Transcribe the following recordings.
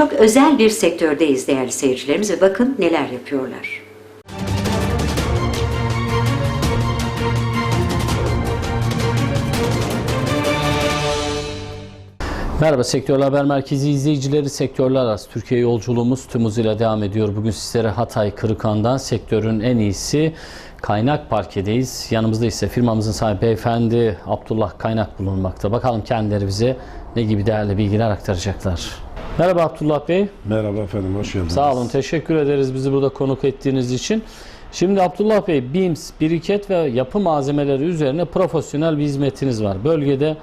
Çok özel bir sektördeyiz değerli seyircilerimiz ve bakın neler yapıyorlar. Merhaba Sektörler Haber Merkezi izleyicileri sektörler arası Türkiye yolculuğumuz tüm hızıyla devam ediyor. Bugün sizlere Hatay Kırıkan'dan sektörün en iyisi Kaynak Parke'deyiz. Yanımızda ise firmamızın sahibi beyefendi Abdullah Kaynak bulunmakta. Bakalım kendileri bize ne gibi değerli bilgiler aktaracaklar. Merhaba Abdullah Bey. Merhaba efendim, hoş geldiniz. Sağ olun, teşekkür ederiz bizi burada konuk ettiğiniz için. Şimdi Abdullah Bey, BİMS, biriket ve yapı malzemeleri üzerine profesyonel bir hizmetiniz var. Bölgede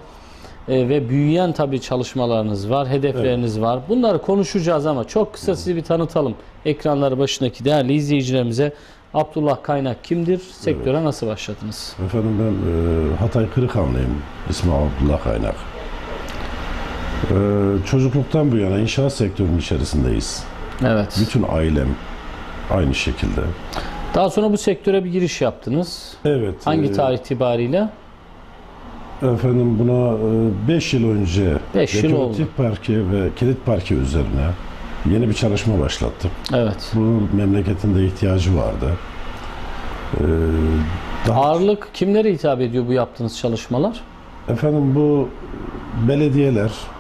e, ve büyüyen tabii çalışmalarınız var, hedefleriniz var. Bunları konuşacağız ama çok kısa sizi bir tanıtalım. Ekranları başındaki değerli izleyicilerimize Abdullah Kaynak kimdir? Sektöre nasıl başladınız? Efendim ben e, Hatay Kırıkhanlıyım. İsmim Abdullah Kaynak. E, çocukluktan bu yana inşaat sektörünün içerisindeyiz. Evet. Bütün ailem aynı şekilde. Daha sonra bu sektöre bir giriş yaptınız. Evet. Hangi e, tarih itibariyle? Efendim buna 5 yıl önce Beş yıl parke ve kilit parke üzerine yeni bir çalışma başlattık. Evet. Bu memleketinde ihtiyacı vardı. E, daha Ağırlık kimlere hitap ediyor bu yaptığınız çalışmalar? Efendim bu belediyeler, e,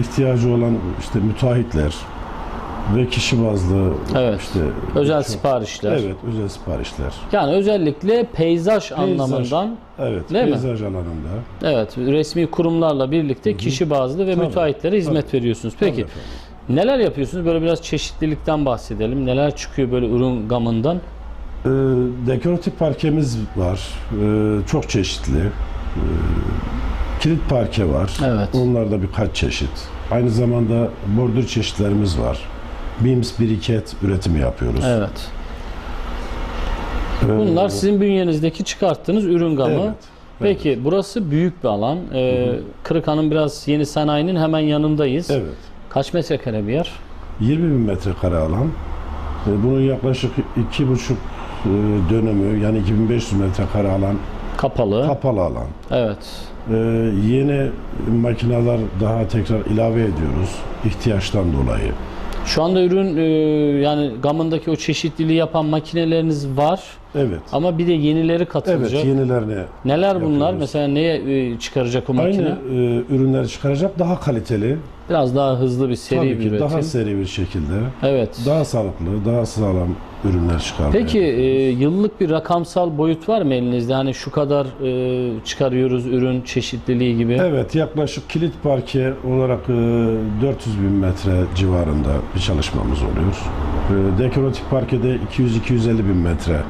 ihtiyacı olan işte müteahhitler ve kişi bazlı Evet. işte Özel çok- siparişler. Evet, özel siparişler. Yani özellikle peyzaj, anlamından Evet, Değil mi? peyzaj alanında. evet resmi kurumlarla birlikte kişi bazlı ve Tabii, müteahhitlere hizmet veriyorsunuz. Peki Tabii efendim. neler yapıyorsunuz? Böyle biraz çeşitlilikten bahsedelim. Neler çıkıyor böyle ürün gamından? E, dekoratif parkemiz var. E, çok çeşitli. E, kilit parke var. Evet. Onlarda birkaç çeşit. Aynı zamanda bordür çeşitlerimiz var. Beams biriket üretimi yapıyoruz. Evet. E, Bunlar sizin bünyenizdeki çıkarttığınız ürün gamı. Evet. Peki burası büyük bir alan. Ee, Kırıkhan'ın biraz yeni sanayinin hemen yanındayız. Evet. Kaç metrekare bir yer? 20 bin metrekare alan. E, Bunun yaklaşık iki buçuk e, dönümü yani 2500 metrekare alan Kapalı. kapalı alan. evet. E, Yeni makineler daha tekrar ilave ediyoruz ihtiyaçtan dolayı. Şu anda ürün e, yani gamındaki o çeşitliliği yapan makineleriniz var. Evet. Ama bir de yenileri Evet katılacak. yenilerini Neler bunlar? yapıyoruz. Mesela neye e, çıkaracak o makine? aynı e, ürünleri çıkaracak daha kaliteli Biraz daha hızlı bir seri tabii bir ki üretim. daha seri bir şekilde evet. daha sağlıklı daha sağlam ürünler çıkarmaya. Peki e, yıllık bir rakamsal boyut var mı elinizde? Hani şu kadar e, çıkarıyoruz ürün çeşitliliği gibi. Evet yaklaşık kilit parke olarak e, 400 bin metre civarında bir çalışmamız oluyor. E, Dekoratif parkede 200-250 bin metre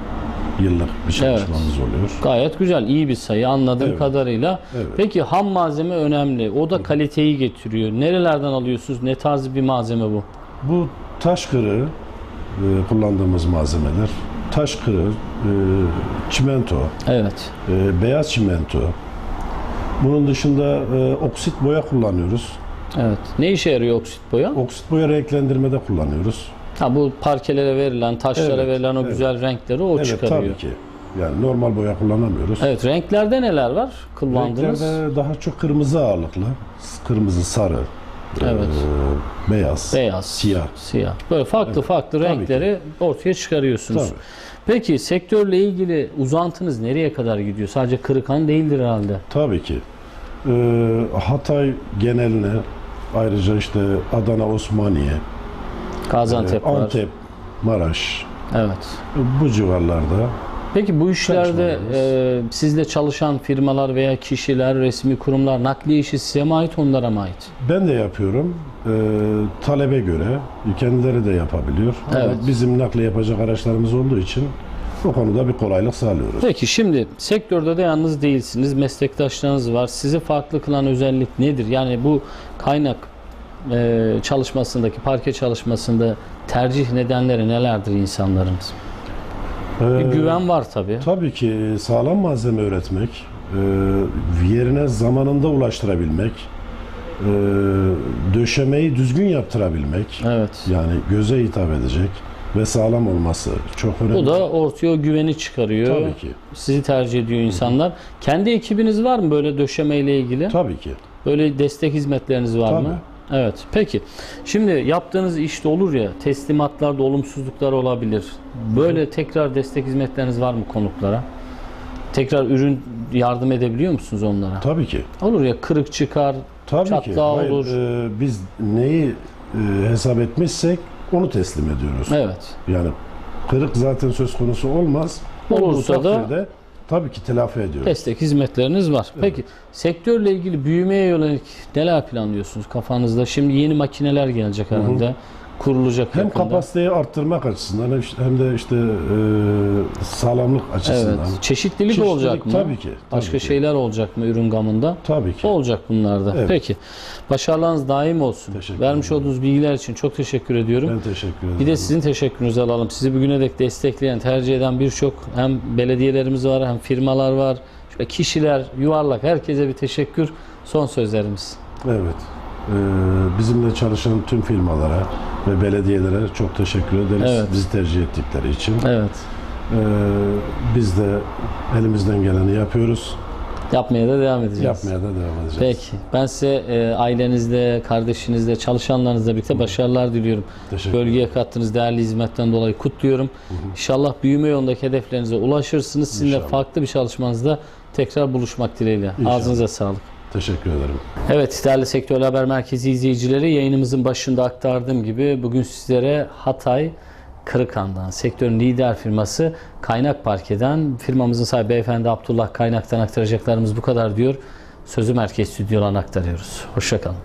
yıllık bir çalışmamız oluyor. Gayet güzel, iyi bir sayı anladığım Evet. kadarıyla. Evet. Peki ham malzeme önemli. O da kaliteyi getiriyor. Nerelerden alıyorsunuz? Ne tarz bir malzeme bu? Bu taş kırığı e, kullandığımız malzemeler. Taş kırığı, e, çimento, Evet. e, beyaz çimento. Bunun dışında e, oksit boya kullanıyoruz. Evet. Ne işe yarıyor oksit boya? Oksit boya renklendirmede kullanıyoruz. Ha bu parkelere verilen, taşlara Evet, verilen o evet. güzel renkleri o evet çıkarıyor. tabii ki. Yani normal boya kullanamıyoruz. Evet, renklerde neler var kullandığınız? Renklerde daha çok kırmızı ağırlıklı. Kırmızı, sarı, Evet. e, beyaz, Beyaz, siyah. siyah. Böyle farklı farklı Tabii renkleri ortaya çıkarıyorsunuz. Tabii. Peki sektörle ilgili uzantınız nereye kadar gidiyor? Sadece Kırıkhan değildir herhalde. Tabii ki. E, Hatay geneline ayrıca işte Adana, Osmaniye, Gaziantep e, var. Antep, Maraş Evet. bu civarlarda Peki bu işlerde e, sizle çalışan firmalar veya kişiler, resmi kurumlar nakliye işi size mi ait, onlara mı ait? ben de yapıyorum. E, talebe göre kendileri de yapabiliyor. Ama Evet. bizim nakli yapacak araçlarımız olduğu için bu konuda bir kolaylık sağlıyoruz. Peki şimdi sektörde de yalnız değilsiniz. Meslektaşlarınız var. Sizi farklı kılan özellik nedir? Yani bu kaynak e, çalışmasındaki, parke çalışmasında tercih nedenleri nelerdir insanların? Bir E, güven var tabii. Tabii ki sağlam malzeme üretmek, e, yerine zamanında ulaştırabilmek, e, döşemeyi düzgün yaptırabilmek, Evet. yani göze hitap edecek ve sağlam olması çok önemli. Bu da ortaya güveni çıkarıyor. Tabii ki, Sizi tercih ediyor insanlar. Kendi ekibiniz var mı böyle döşemeyle ilgili? tabii ki. Böyle destek hizmetleriniz var Tabii. mı? Evet. Peki. Şimdi yaptığınız işte olur ya teslimatlarda olumsuzluklar olabilir. Böyle tekrar destek hizmetleriniz var mı konuklara? Tekrar ürün yardım edebiliyor musunuz onlara? Tabii ki. Olur ya kırık çıkar, Tabii ki. çatlağı Hayır, olur. e, biz neyi e, hesap etmişsek onu teslim ediyoruz. Evet. Yani kırık zaten söz konusu olmaz. Olursa Olduğu da- takdirde tabii ki telafi ediyoruz. Destek hizmetleriniz var. Peki sektörle ilgili büyümeye yönelik neler planlıyorsunuz kafanızda? Şimdi yeni makineler gelecek herhalde. Kurulacak Hem yakında. kapasiteyi arttırmak açısından hem de işte e, sağlamlık Evet. açısından. Çeşitlilik, Çeşitlilik olacak mı? Tabii ki. Tabii Başka ki. şeyler olacak mı ürün gamında? Tabii ki. Olacak bunlar da. Evet. Peki. Başarılarınız daim olsun. Teşekkür Vermiş ederim. olduğunuz bilgiler için çok teşekkür ediyorum. Ben teşekkür ederim. Bir de sizin teşekkürünüzü alalım. Sizi bugüne dek destekleyen, tercih eden birçok hem belediyelerimiz var hem firmalar var. Şöyle kişiler, yuvarlak herkese bir teşekkür. Son sözlerimiz. Evet. Ee, bizimle çalışan tüm firmalara ve belediyelere çok teşekkür ederiz. Evet. Bizi tercih ettikleri için. Evet. Ee, biz de elimizden geleni yapıyoruz. Yapmaya da devam edeceğiz. Yapmaya da devam edeceğiz. Peki. Ben size e, ailenizle, kardeşinizle, çalışanlarınızla birlikte başarılar diliyorum. Teşekkür Bölgeye kattığınız değerli hizmetten dolayı kutluyorum. İnşallah büyüme yolundaki hedeflerinize ulaşırsınız. Sizinle İnşallah. farklı bir çalışmanızda tekrar buluşmak dileğiyle. İnşallah. Ağzınıza sağlık. Teşekkür ederim. Evet değerli Sektör Haber Merkezi izleyicileri yayınımızın başında aktardığım gibi bugün sizlere Hatay Kırıkhan'dan sektörün lider firması Kaynak Parke'den firmamızın sahibi beyefendi Abdullah Kaynak'tan aktaracaklarımız bu kadar diyor. Sözü merkez stüdyolarına aktarıyoruz. Hoşçakalın.